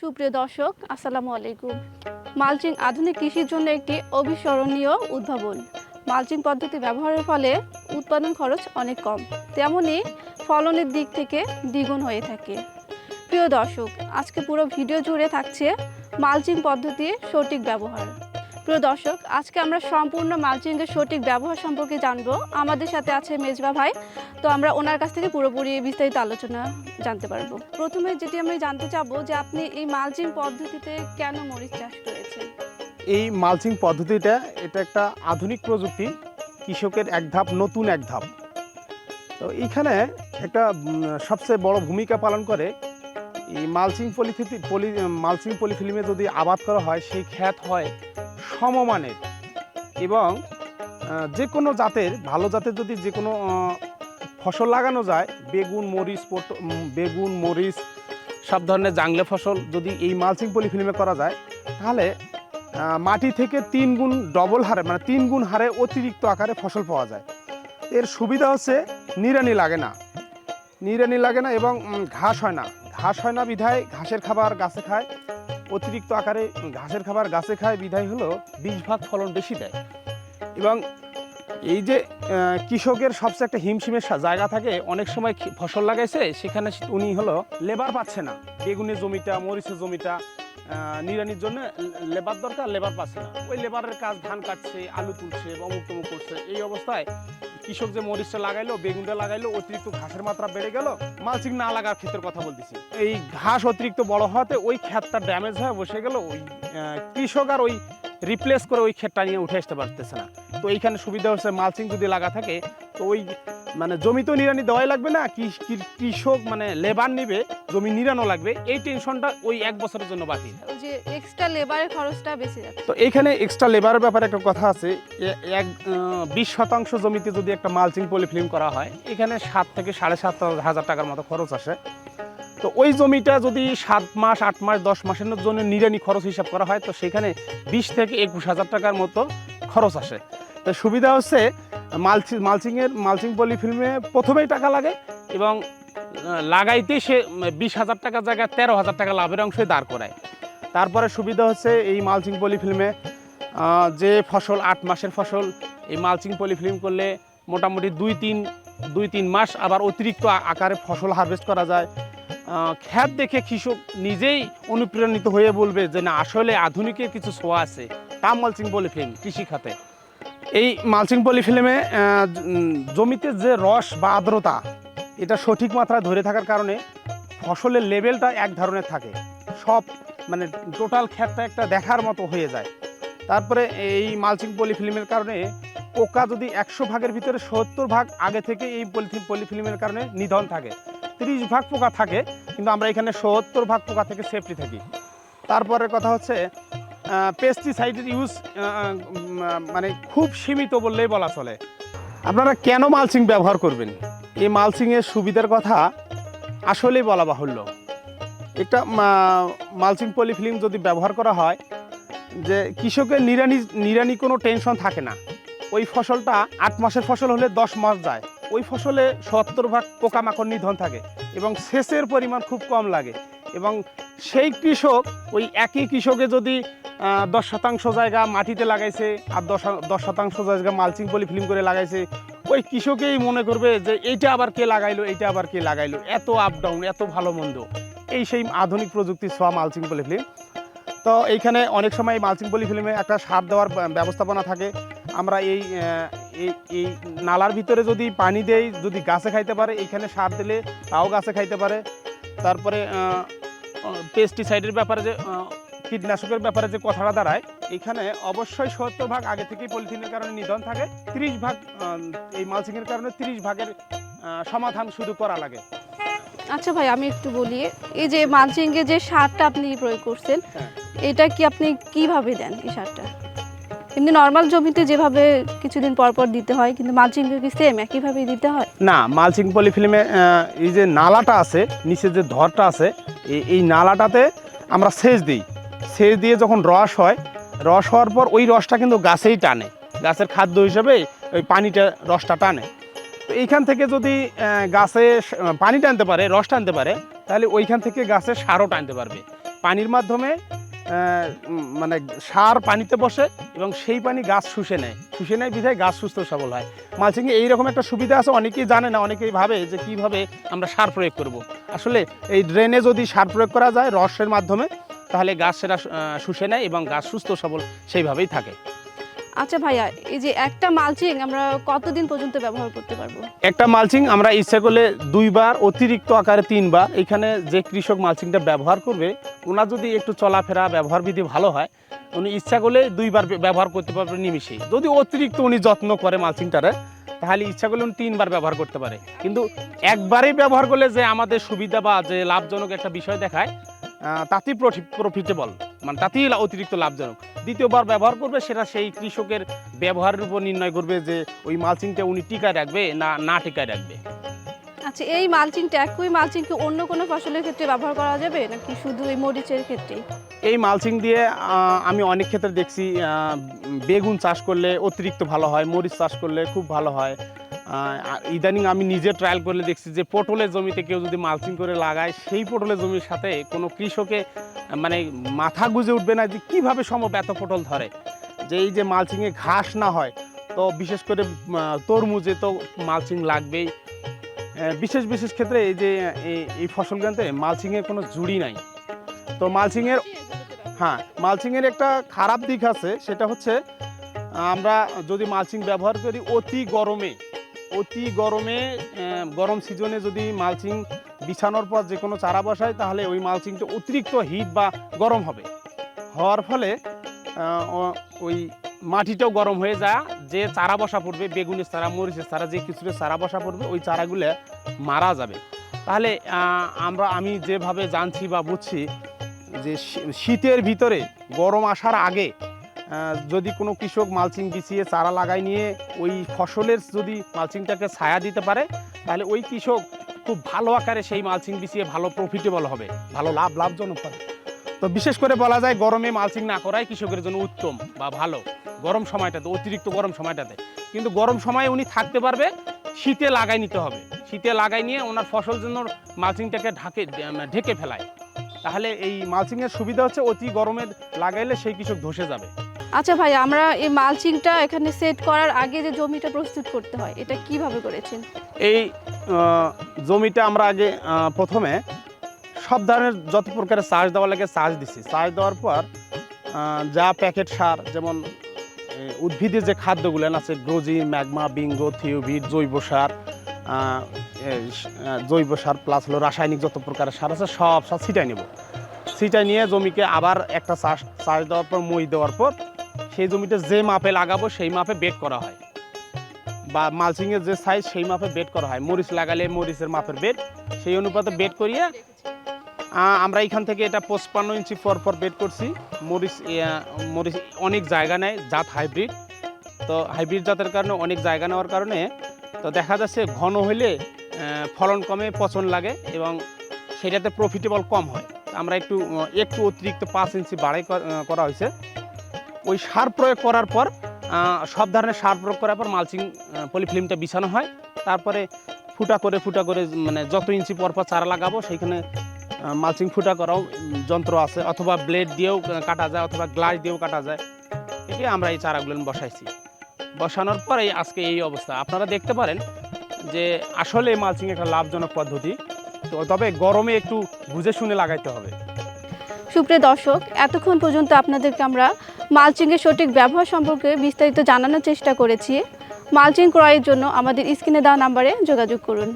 সুপ্রিয় দর্শক, আসসালামু আলাইকুম। মালচিং আধুনিক কৃষির জন্য একটি অবিস্মরণীয় উদ্ভাবন। মালচিং পদ্ধতি ব্যবহারের ফলে উৎপাদন খরচ অনেক কম। তেমনি ফলনের দিক থেকে দ্বিগুণ হয়ে থাকে। প্রিয় দর্শক, আজকে পুরো ভিডিও জুড়ে থাকছে মালচিং পদ্ধতির সঠিক ব্যবহার। প্রিয় দর্শক, আজকে আমরা সম্পূর্ণ মালচিংয়ের সঠিক ব্যবহার সম্পর্কে জানব। আমাদের সাথে আছে মেজবা ভাই। তো আমরা ওনার কাছ থেকে পুরোপুরি বিস্তারিত আলোচনা জানতে পারব। প্রথমে যেটি আমি জানতে চাবো যে আপনি এই মালচিং পদ্ধতিতে কেন মরিচ চাষ করেছেন? এই মালচিং পদ্ধতিটা, এটা একটা আধুনিক প্রযুক্তি, কৃষকের এক ধাপ, নতুন এক ধাপ। তো এইখানে একটা সবচেয়ে বড় ভূমিকা পালন করে। এই মালচিং পলিথিতি, পলি, মালচিং পলিফিল্মে যদি আবাদ করা হয়, সেই খ্যাত হয় সমমানের এবং যে কোনো জাতের, ভালো জাতের যদি যে কোনো ফসল লাগানো যায়, বেগুন, মরিচ, পট বেগুন, মরিচ, সব ধরনের জাংলে ফসল যদি এই মালচিং পলিফিল্মে করা যায়, তাহলে মাটি থেকে তিন গুণ ডবল হারে মানে তিন গুণ হারে অতিরিক্ত আকারে ফসল পাওয়া যায়। এর সুবিধা হচ্ছে নিড়ানি লাগে না। নিড়ানি লাগে না এবং ঘাস হয় না। ঘাস হয় না বিধায় ঘাসের খাবার গাছে খায়। অতিরিক্ত আকারে ঘাসের খাবার গাছে খায় বিধায় হলো বিশ ভাগ ফলন বেশি দেয়। এবং এই যে কৃষকের সবচেয়ে একটা হিমশিমের জায়গা থাকে অনেক সময় ফসল লাগাইছে সেখানে উনি হলো লেবার পাচ্ছে না। বেগুনের জমিটা মরিচের জমিটা আহ, নিড়ানির জন্য লেবার দরকার লেবার পাচ্ছে না। ওই লেবারের কাজ ধান কাটছে আলু তুলছে অমুক তমুক করছে এই অবস্থায় কৃষক যে মরিচটা লাগাইলো, বেগুনটা লাগাইলো, অতিরিক্ত ঘাসের মাত্রা বেড়ে গেল, মালচিং না লাগার ক্ষেত্রের কথা বলতেছি। এই ঘাস অতিরিক্ত বড় হওয়াতে ওই ক্ষেতটা ড্যামেজ হয়ে বসে গেল, ওই কৃষক আর ওই রিপ্লেস করে ওই ক্ষেতটা নিয়ে উঠে আসতে পারতেছে না। তো এইখানে সুবিধা হচ্ছে মালচিং যদি লাগা থাকে, তো ওই মানে জমি তো নিড়ানি দেওয়াই লাগবে না কৃষক মানে লেবার নিবে জমি নিড়ানো লাগবে এই টেনশনটা ওই এক বছরের জন্য বাকি। ওই যে এক্সট্রা লেবারের খরচটা বেশি যাচ্ছে। তো এইখানে এক্সট্রা লেবারের ব্যাপারে একটা কথা আছে এক বিশ শতাংশ জমিতে যদি একটা মালচিং পলিফিল্ম করা হয় এখানে সাত থেকে সাড়ে সাত হাজার টাকার মতো খরচ আসে। তো ওই জমিটা যদি সাত মাস আট মাস দশ মাসের জন্য নিরানি খরচ হিসাব করা হয় তো সেখানে বিশ থেকে একুশ হাজার টাকার মতো খরচ আসে। তো সুবিধা হচ্ছে মালচি মালচিংয়ের মালচিং পলি ফিল্মে প্রথমেই টাকা লাগে এবং আহ, লাগাইতে সে বিশ হাজার টাকার জায়গায় তেরো হাজার টাকা লাভের অংশই দাঁড় করায়। তারপরে সুবিধা হচ্ছে এই মালচিং পলি ফিল্মে যে ফসল আট মাসের ফসল এই মালচিং পলি ফিল্ম করলে মোটামুটি দুই তিন দুই তিন মাস আবার অতিরিক্ত আকারে ফসল হারভেস্ট করা যায়। খ্যাত দেখে কৃষক নিজেই অনুপ্রাণিত হয়ে বলবে যে না আসলে আধুনিকের কিছু ছোঁয়া আছে। তা মালচিং পলিফিল্ম কৃষি খাতে। এই মালচিং পলিফিল্মে জমিতে যে রস বা আর্দ্রতা, এটা সঠিক মাত্রায় ধরে থাকার কারণে ফসলের লেভেলটা এক ধরনের থাকে। সব মানে টোটাল ক্ষেতটা একটা দেখার মতো হয়ে যায়। তারপরে এই মালচিং পলিফিল্মের কারণে পোকা যদি একশো ভাগের ভিতরে সত্তর ভাগ আগে থেকে এই পলিথিন পলিফিল্মের কারণে নিধন থাকে। তিরিশ ভাগ পোকা থাকে, কিন্তু আমরা এখানে সত্তর ভাগ পোকা থেকে সেফটি থাকি। তারপরের কথা হচ্ছে পেস্টিসাইডের ইউজ মানে খুব সীমিত বললেই বলা চলে। আপনারা কেন মালচিং ব্যবহার করবেন? এই মালচিংয়ের সুবিধার কথা আসলেই বলা বাহুল্য। একটা মালচিং পলিফিল্ম যদি ব্যবহার করা হয়, যে কৃষকের নিরানি নিরানি কোনো টেনশন থাকে না। ওই ফসলটা আট মাসের ফসল হলে দশ মাস যায়। ওই ফসলে সত্তর ভাগ পোকামাকড় নিধন থাকে এবং সেচের পরিমাণ খুব কম লাগে। এবং সেই কৃষক, ওই একই কৃষকে যদি দশ শতাংশ জায়গা মাটিতে লাগাইছে আর দশ দশ শতাংশ জায়গা মালচিং পলিফিল্ম করে লাগাইছে। ওই কৃষকেই মনে করবে যে এইটা আবার কে লাগাইলো, এইটা আবার কে লাগাইলো? এত আপ ডাউন এত ভালো মন্দ। এই সেই আধুনিক প্রযুক্তির ছোঁয়া মালচিং পলিফিল্ম তো এইখানে অনেক সময় মালচিং পলিফিল্মে একটা সার দেওয়ার ব্যবস্থাপনা থাকে। আমরা এই এই নালার ভিতরে যদি পানি দেই, যদি গাছে খাইতে পারে, এইখানে সার দিলে তাও গাছে খাইতে পারে। তারপরে পেস্টিসাইডের ব্যাপারে যে কীটনাশকের ব্যাপারে যে কথাটা দাঁড়ায় এখানে অবশ্যই সত্তর ভাগ আগে থেকেই পলিথিনের কারণে নিধন থাকে তিরিশ ভাগ এই মালচিংয়ের কারণে তিরিশ ভাগের সমাধান শুধু করা লাগে। আচ্ছা ভাই আমি একটু বলি এই যে মালচিংয়ে যে সারটা আপনি প্রয়োগ করছেন হ্যাঁ। এটা কি আপনি কীভাবে দেন এই সারটা? এমনি নর্মাল জমিতে যেভাবে কিছুদিন পর পর দিতে হয় কিন্তু মালচিংকে কি সেম একইভাবেই দিতে হয়? না মালচিং পলিফিল্মে এই যে নালাটা আছে নিচে যে ধরটা আছে এই এই নালাটাতে আমরা সেচ দিই। সেচ দিয়ে যখন রস হয়, রস হওয়ার পর ওই রসটা কিন্তু গাছেই টানে। গাছের খাদ্য হিসেবে ওই পানিটা, রসটা টানে। তো এইখান থেকে যদি গাছে পানি টানতে পারে, রস টানতে পারে, তাহলে ওইখান থেকে গাছের সারও টানতে পারবে। পানির মাধ্যমে মানে সার পানিতে বসে এবং সেই পানি গাছ শুষে নেয়। শুষে নেয় বিধায় গাছ সুস্থ সবল হয়। মালচিংয়ে এইরকম একটা সুবিধা আছে, অনেকেই জানে না, অনেকেই ভাবে যে কীভাবে আমরা সার প্রয়োগ করব। আসলে এই ড্রেনে যদি সার প্রয়োগ করা যায়, রসের মাধ্যমে তাহলে গাছ সেটা শুষে নেয় এবং গাছ সুস্থ সবল সেইভাবেই থাকে। আচ্ছা ভাইয়া এই যে একটা মালচিং আমরা কতদিন পর্যন্ত ব্যবহার করতে পারব? একটা মালচিং আমরা ইচ্ছা করলে দুইবার অতিরিক্ত আকারে তিনবার। এখানে যে কৃষক মালচিংটা ব্যবহার করবে ওনার যদি একটু চলাফেরা ব্যবহার বিধি ভালো হয় উনি ইচ্ছা করলে দুইবার ব্যবহার করতে পারবে নিমিশেই যদি অতিরিক্ত উনি যত্ন করে মালচিংটারে তাহলে ইচ্ছা করলে উনি তিনবার ব্যবহার করতে পারে। কিন্তু একবারেই ব্যবহার করলে যে আমাদের সুবিধা বা যে লাভজনক একটা বিষয় দেখায় তাতেই প্রফিটেবল মানে তাতেই অতিরিক্ত লাভজনক। দ্বিতীয়বার ব্যবহার করবে সেটা সেই কৃষকের ব্যবহারের উপর নির্ণয় করবে যে ওই মালচিংটা উনি টিকায় রাখবে না না টিকায় রাখবে। আচ্ছা এই মালচিংটা একই মালচিং কি অন্য কোনো ফসলের ক্ষেত্রে ব্যবহার করা যাবে নাকি শুধু এই মরিচের ক্ষেত্রে এই মালচিং দিয়ে আমি অনেক ক্ষেত্রে দেখছি বেগুন চাষ করলে অতিরিক্ত ভালো হয় মরিচ চাষ করলে খুব ভালো হয়। ইদানিং আমি নিজে ট্রায়াল করলে দেখছি যে পটলের জমিতে কেউ যদি মালচিং করে লাগায়, সেই পটলের জমির সাথে কোনো কৃষকে মানে মাথা গুজে উঠবে না যে কীভাবে সম্ভব এত পটল ধরে। যে এই যে মালচিংয়ে ঘাস না হয়, তো বিশেষ করে তরমুজে তো মালচিং লাগবেই। বিশেষ বিশেষ ক্ষেত্রে এই যে, এই- ফসলগুলোতে মালচিংয়ের কোনো জুড়ি নাই। তো মালচিংয়ের হ্যাঁ মালচিংয়ের একটা খারাপ দিক আছে, সেটা হচ্ছে, আমরা যদি মালচিং ব্যবহার করি অতি গরমে অতি গরমে গরম সিজনে যদি মালচিং বিছানোর পর যে কোনো চারা বসায়, তাহলে ওই মালচিংটা অতিরিক্ত হিট বা গরম হবে। হওয়ার ফলে ওই মাটিটাও গরম হয়ে যায়। যে চারা বসা পড়বে, বেগুনের চারা, মরিচের চারা, যে কিছুটা চারা বসা পড়বে, ওই চারাগুলো মারা যাবে। তাহলে আমরা, আমি যেভাবে জানছি বা বুঝছি যে শীতের ভিতরে গরম আসার আগে যদি কোনো কৃষক মালচিং বিছিয়ে চারা লাগাই নিয়ে ওই ফসলের যদি মালচিংটাকে ছায়া দিতে পারে, তাহলে ওই কৃষক খুব ভালো আকারে সেই মালচিং বিছিয়ে ভালো প্রফিটেবল হবে, ভালো লাভ লাভজনক হবে। তো বিশেষ করে বলা যায় গরমে মালচিং না করাই কৃষকের জন্য উত্তম বা ভালো। গরম সময়টাতে অতিরিক্ত গরম সময়টাতে কিন্তু গরম সময়ে উনি থাকতে পারবে, শীতে লাগাই নিতে হবে। শীতে লাগাই নিয়ে ওনার ফসল জন্য মালচিংটাকে ঢাকে ঢেকে ফেলায়। তাহলে এই মালচিংয়ের সুবিধা হচ্ছে অতি গরমে লাগাইলে সেই কৃষক ধসে যাবে। আচ্ছা ভাই, আমরা এই মালচিংটা এখানে সেট করার আগে যে জমিটা প্রস্তুত করতে হয়, এটা কীভাবে করেছেন? এই জমিটা আমরা আগে প্রথমে সব ধরনের যত প্রকারের চাষ দেওয়া লাগে চাষ দিছি। চাষ দেওয়ার পর যা প্যাকেট সার, যেমন উদ্ভিদের যে খাদ্যগুলো আছে, গ্রোজি, ম্যাগমা, বিঙ্গো থিওভিট জৈব সার জৈব সার প্লাস হলো রাসায়নিক যত প্রকারের সার আছে, সব সব ছিটাই নেব। ছিটাই নিয়ে জমিকে আবার একটা চাষ চাষ দেওয়ার পর, মই দেওয়ার পর সেই জমিতে যে মাপে লাগাবো, সেই মাপে বেড করা হয়। বা মালচিংয়ের যে সাইজ সেই মাপে বেড করা হয়। মরিচ লাগালে মরিচের মাপের বেড সেই অনুপাতে বেড করিয়ে আমরা এখান থেকে এটা পঁচপান্ন ইঞ্চি পর পর বেড করছি। মরিচ মরিচ অনেক জায়গা নেয়, জাত হাইব্রিড তো হাইব্রিড জাতের কারণে অনেক জায়গা নেওয়ার কারণে, তো দেখা যাচ্ছে ঘন হইলে ফলন কমে, পচন লাগে এবং সেটাতে প্রফিটেবল কম হয়। আমরা একটু একটু অতিরিক্ত পাঁচ ইঞ্চি বাড়াই করা হয়েছে। ওই সার প্রয়োগ করার পর সব ধরনের সার প্রয়োগ করার পর মালচিং পলিফিল্মটা বিছানো হয়। তারপরে ফুটা করে ফুটা করে মানে যত ইঞ্চি পর পর চারা লাগাবো, সেইখানে মালচিং ফুটা করাও যন্ত্র আছে। অথবা ব্লেড দিয়েও কাটা যায়, অথবা গ্লাস দিয়েও কাটা যায়। এটি আমরা এই চারাগুলো বসাইছি। বসানোর পর আজকে এই অবস্থা। আপনারা দেখতে পারেন যে আসলে মালচিং একটা লাভজনক পদ্ধতি। তো তবে গরমে একটু বুঝে শুনে লাগাইতে হবে। সুপ্রিয় দর্শক, এতক্ষণ পর্যন্ত আপনাদেরকে আমরা মালচিংয়ের সঠিক ব্যবহার সম্পর্কে বিস্তারিত জানানোর চেষ্টা করেছি। মালচিং ক্রয়ের জন্য আমাদের স্ক্রিনে দেওয়া নাম্বারে যোগাযোগ করুন।